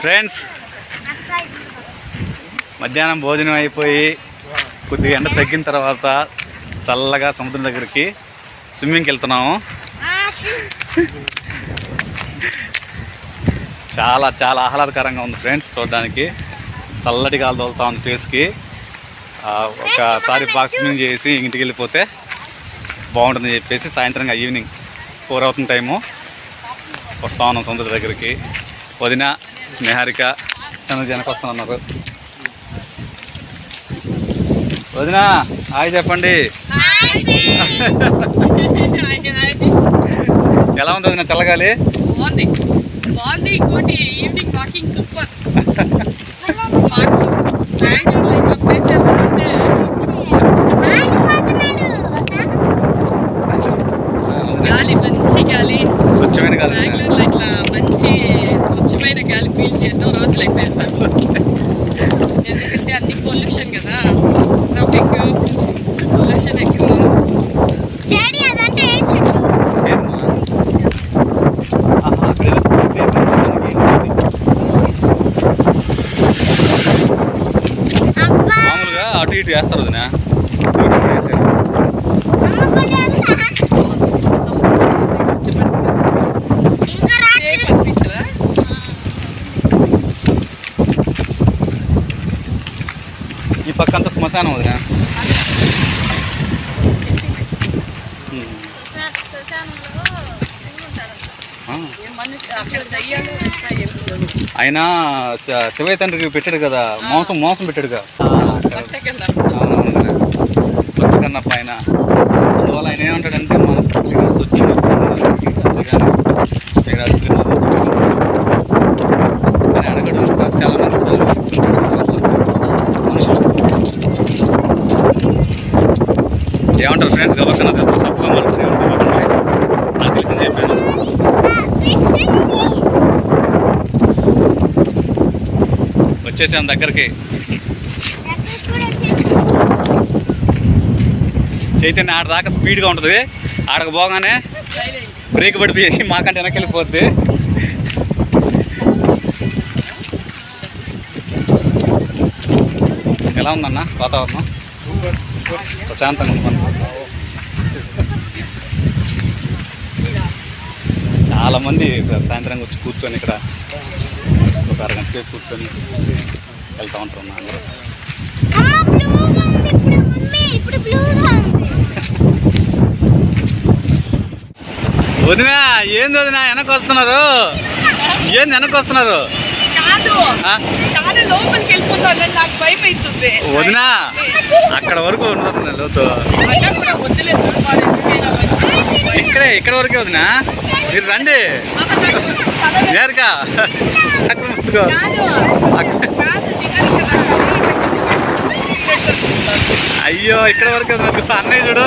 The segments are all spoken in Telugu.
ఫ్రెండ్స్ మధ్యాహ్నం భోజనం అయిపోయి కొద్దిగా ఎండ తగ్గిన తర్వాత చల్లగా సముద్రం దగ్గరికి స్విమ్మింగ్కి వెళ్తున్నాము. చాలా చాలా ఆహ్లాదకరంగా ఉంది ఫ్రెండ్స్ చూడడానికి. చల్లటి గాలి తోలుతా ఉంది ఫేస్కి. ఒకసారి బాగా స్విమ్మింగ్ చేసి ఇంటికి వెళ్ళిపోతే బాగుంటుందని చెప్పేసి సాయంత్రంగా ఈవినింగ్ ఫోర్ అవుతున్న టైము. వస్తా ఉన్నాం సముద్రం దగ్గరికి. వదిన నిహారిక తన జనకు వస్తున్నారు వదిన హాయ్ చెప్పండి. ఎలా ఉంది వదిన చల్లగాలి? బాగుంది. బాగుంది ఇంకోటి ఈవినింగ్ వాకింగ్ సూపర్ మాకు బెంగళూరులో ఇంకా ప్లేస్ ఏమంటే గాలి మంచి గాలి. స్వచ్ఛమైన గాలి. ఇట్లా మంచి స్వచ్ఛమైన గాలి పీల్చి ఎన్నో రోజులు అయిపోయింది ఎందుకంటే అన్ని పొల్యూషన్ కదా. ట్రాఫిక్ పొల్యూషన్ ఎక్కువ. డాడీ అదంటే ఏ చెట్టు ఏమ్మా? ఆహా, అక్కడ ఏదో స్కూల్ ప్లేస్ ఉంది మనకి. అబ్బా మామూలుగా అటు ఇటు వేస్తారు వదిన ఇటు ఇటు వేసారు. అమ్మ భలే ఉందా? ఇంకా రాత్రి కనిపించరా ఈ పక్క అంతా శ్మశానం వదిన. ఆయన శివయ్య తండ్రికి పెట్టాడు కదా మోసం మోసం పెట్టాడుగా. బట్టకెళ్ళ. బతుకన్న పైన అందువల్ల ఆయన ఏమంటాడంటే మనస్ఫూర్తిగా స్వచ్ఛంగా ఏమంటారు ఫ్రెండ్స్ గబక్కన తప్పుగా మాట్లాడుతుంది నాకు తెలిసింది చెప్పాను. వచ్చేసాను దగ్గరికి. చైతన్య ఆడ దాకా స్పీడ్గా ఉంటుంది. ఆడకు పోగానే బ్రేక్ పడిపోయి మాకంటే వెనక్కి వెళ్ళిపోద్ది. ఎలా ఉందన్న వాతావరణం? ప్రశాంతంగా ఉంది మనసు. చాలా మంది సాయంత్రం వచ్చి కూర్చొని ఇక్కడ ఒక అరగంట సేపు కూర్చొని వెళ్తూ ఉంటారు అందరూ. వదినా ఏంది వదినా వెనక్కి వస్తున్నారు? ఏంది వెనక్కి వస్తున్నారు? వదినా అక్కడ వరకు ఉండదు లోతు. ఇక్కడే ఇక్కడ వరకే వదినా. మీరు రండి. నేరుగా. అక్కడ ముట్టుకో. అయ్యో ఇక్కడ వరకే అన్నయ్య చూడు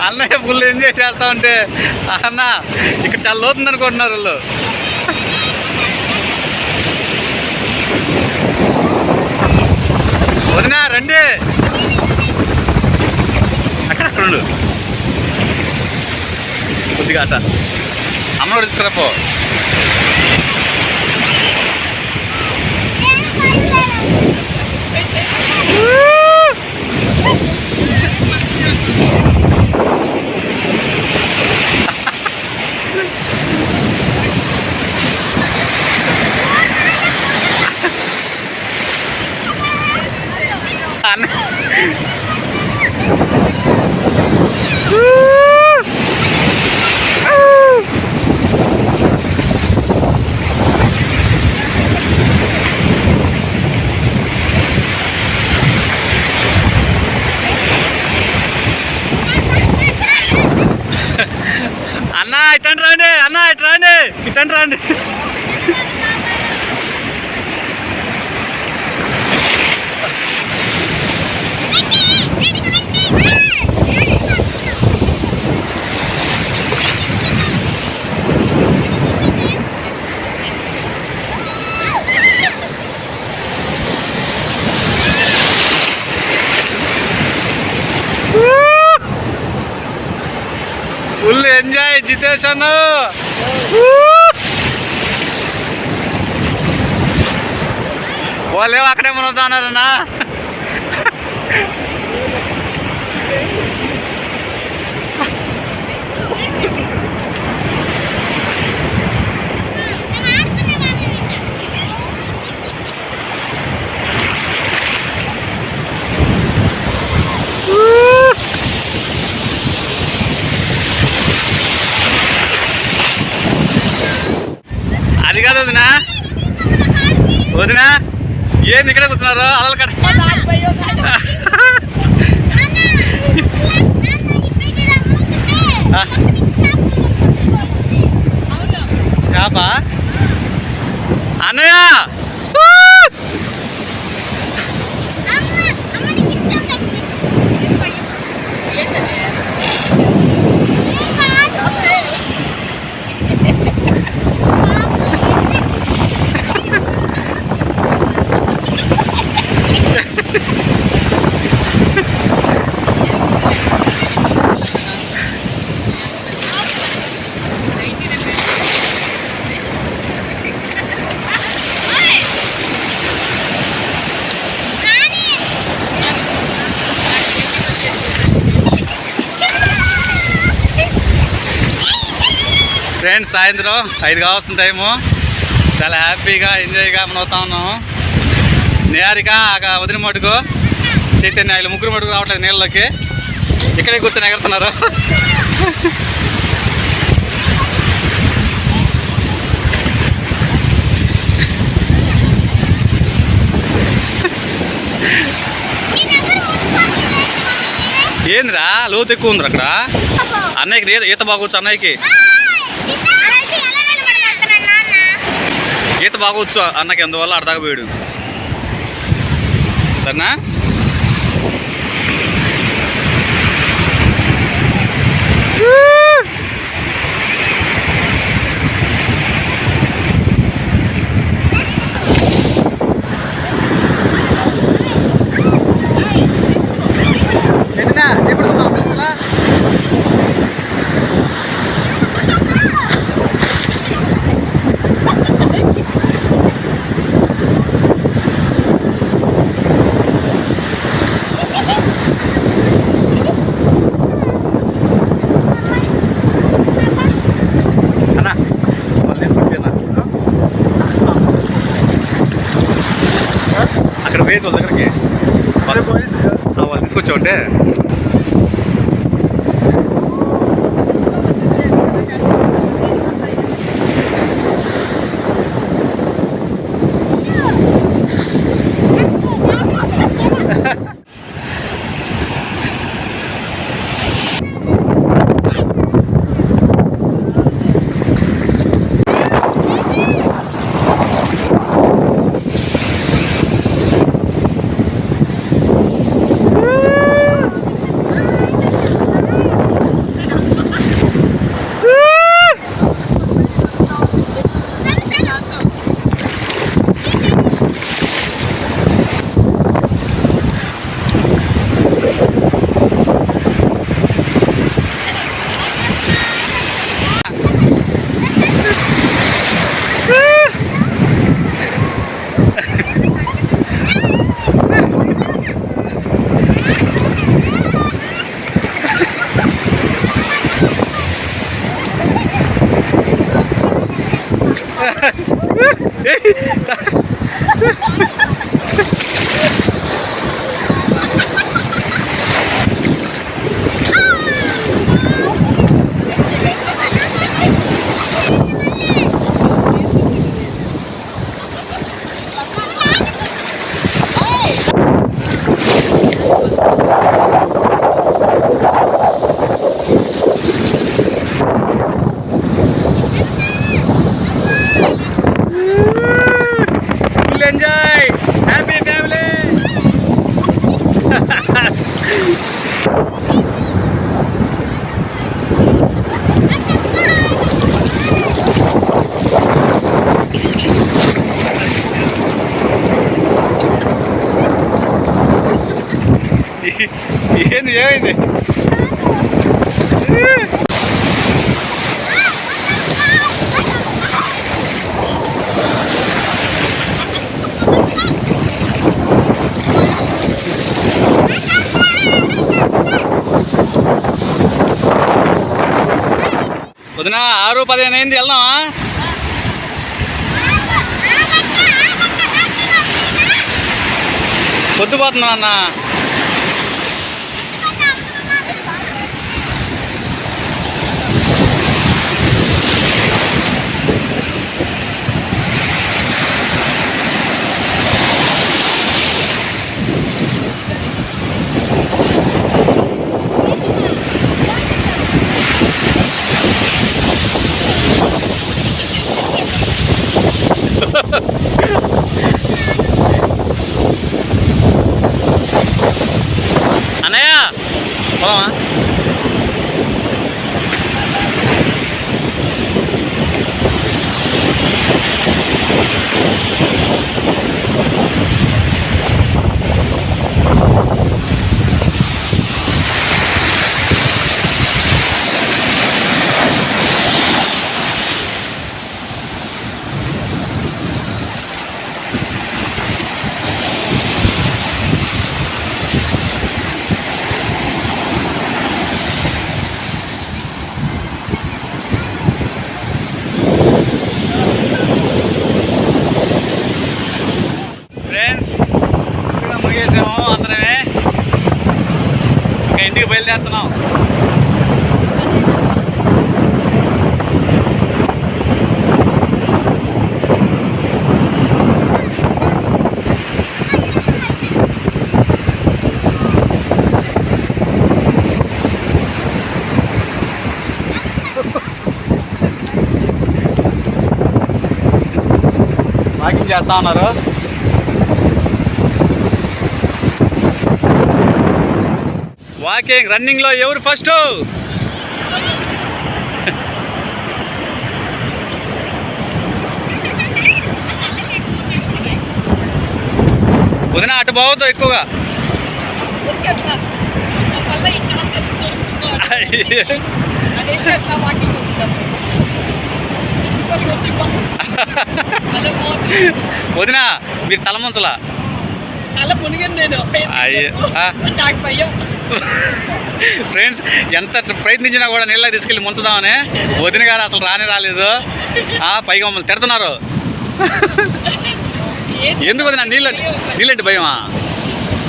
అన్నయ్య ఫుల్ ఎంజాయ్ చేస్తా ఉంటే. అన్న ఇక్కడ చాలా లోతుంది అనుకుంటున్నారు వాళ్ళు. వదినా రండి. అక్కడ రెండు కొద్దిగా అట అమ్మ తీసుకురాపో Woo! స్టేషన్ అన్న వాళ్ళేమో అక్కడే మనవుతా అన్నారన్నా అది కాదు వదినా? వదినా? ఏంది ఇక్కడే కూర్చున్నారు? అలల కడ చేప అన్నయ్య ఫ్రెండ్స్ సాయంత్రం ఐదు కావాల్సిన టైము చాలా హ్యాపీగా ఎంజాయ్గా మనం అవుతా ఉన్నాము నేరిక ఆ వదిన మటుకు చైతన్య వీళ్ళు ముగ్గురు మటుకు రావట్లేదు నీళ్ళలోకి. ఇక్కడే కూర్చొని ఎగురుతున్నారు. ఏందిరా లోతు ఎక్కువ ఉంది అక్కడ? అన్నయ్యకి ఈత ఈత బాగొచ్చు అన్నయ్యకి. ఈత బాగొచ్చు అన్నకి అందువల్ల అడదాకా సరేనా అన్న వాళ్ళు తీసుకొచ్చేనా అక్కడ వేసి వాళ్ళ దగ్గరికి వాళ్ళు Ei! ఏమైంది? ఏమైంది? పొద్దున ఆరు పదిహేను అయింది వెళ్దామా? పొద్దుపోతున్నా అన్నా ఇంకా వాకింగ్ చేస్తా ఉన్నారు. వాకింగ్ రన్నింగ్లో ఎవరు ఫస్ట్ వదిన అటు పోవద్దు ఎక్కువగా. వదిన మీరు తల ముంచలా అలా మునిగాను నేను. నాకు భయం ఫ్రెండ్స్ ఎంత ప్రయత్నించినా కూడా నీళ్ళ తీసుకెళ్ళి ముంచుదామని వదిన గారు అసలు రాని రాలేదు. ఆ, పైగా మమ్మల్ని తిడుతున్నారు? ఎందుకు వదిన? నీళ్ళు నీళ్ళంటే భయమా?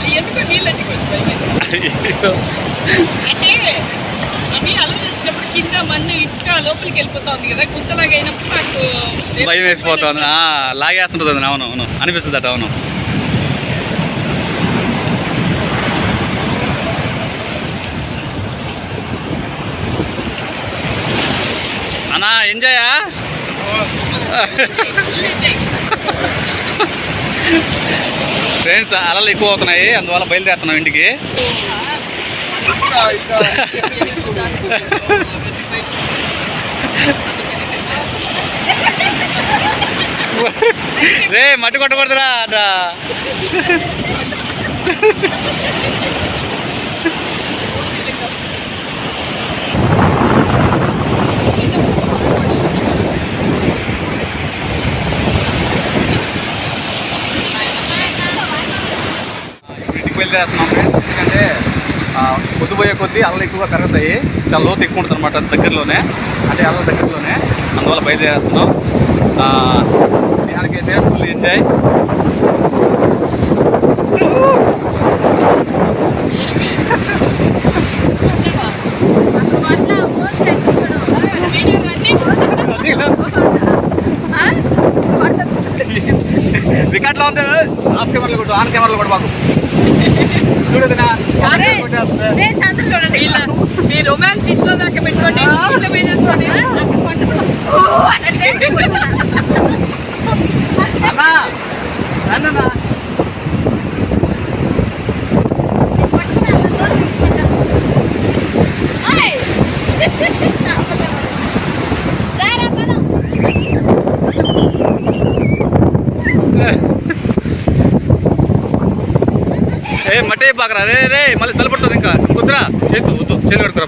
నీళ్ళకి భయం ఆ, లాగేస్తుంటుంది. అవును అవును. అనిపిస్తుంది అట అవును. అన్నా ఎంజాయా? ఫ్రెండ్స్ అలలు ఎక్కువ అవుతున్నాయి అందువల్ల బయలుదేరుతున్నాం ఇంటికి. రే మట్టి కొట్టకూడదురా బయలుదేరుతున్నాం ఫ్రెండ్స్. ఎందుకంటే పొద్దుపోయే కొద్దీ అల్లలు ఎక్కువగా పెరుగుతాయి. చాలా లోతు ఎక్కువ ఉంటుంది అనమాట దగ్గరలోనే. అంటే అల్లల దగ్గరలోనే. అందువల్ల బయలుదేరేస్తున్నాం. దేనికైతే ఫుల్ ఎంజాయ్. రికార్డులో ఉంది. ఆఫ్ కెమెరాలో కొట్టు ఆన్ కెమెరాలో కొట్టు మాకు. మీ రొమాన్స్ ఇంట్లో దాకా పెట్టుకోండి చేసుకోండి ఏ మటే బాకరా రే రే మళ్ళీ సలపడుతుంది ఇంకా. కుదరా చేతు వద్దు. చేతి పెడుకురా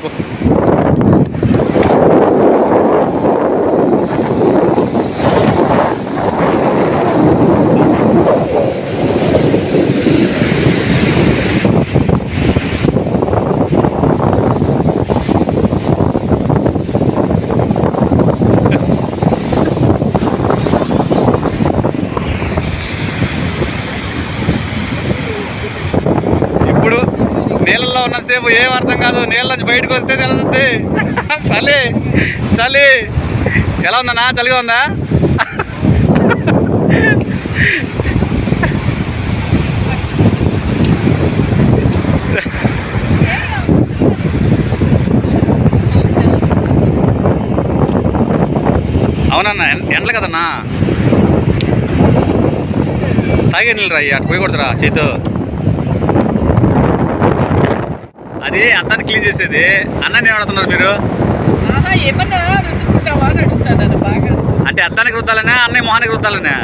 పో ఏం అర్థం కాదు. నీళ్ళ నుంచి బయటకు వస్తే తెలుస్తుంది. చలి చలి. ఎలా ఉందన్నా? చలిగా ఉందా? అవునన్నా ఎండలు కదన్నా? తాగే నీళ్ళు రా అటు పోయి కొడుతురా చేతు అది అద్దాన్ని క్లీన్ చేసేది. అన్నాన్ని ఏమడుతున్నారు మీరు? అంటే అద్దానికి రుద్దాలనే అన్నయ్య మొహానికి తెల్లగా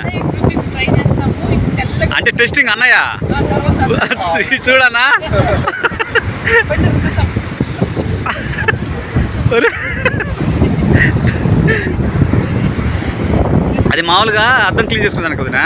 అంటే టెస్టింగ్ అన్నయ్య? చూడనా. అది మామూలుగా అద్దం క్లీన్ చేసుకుంటాను కదనా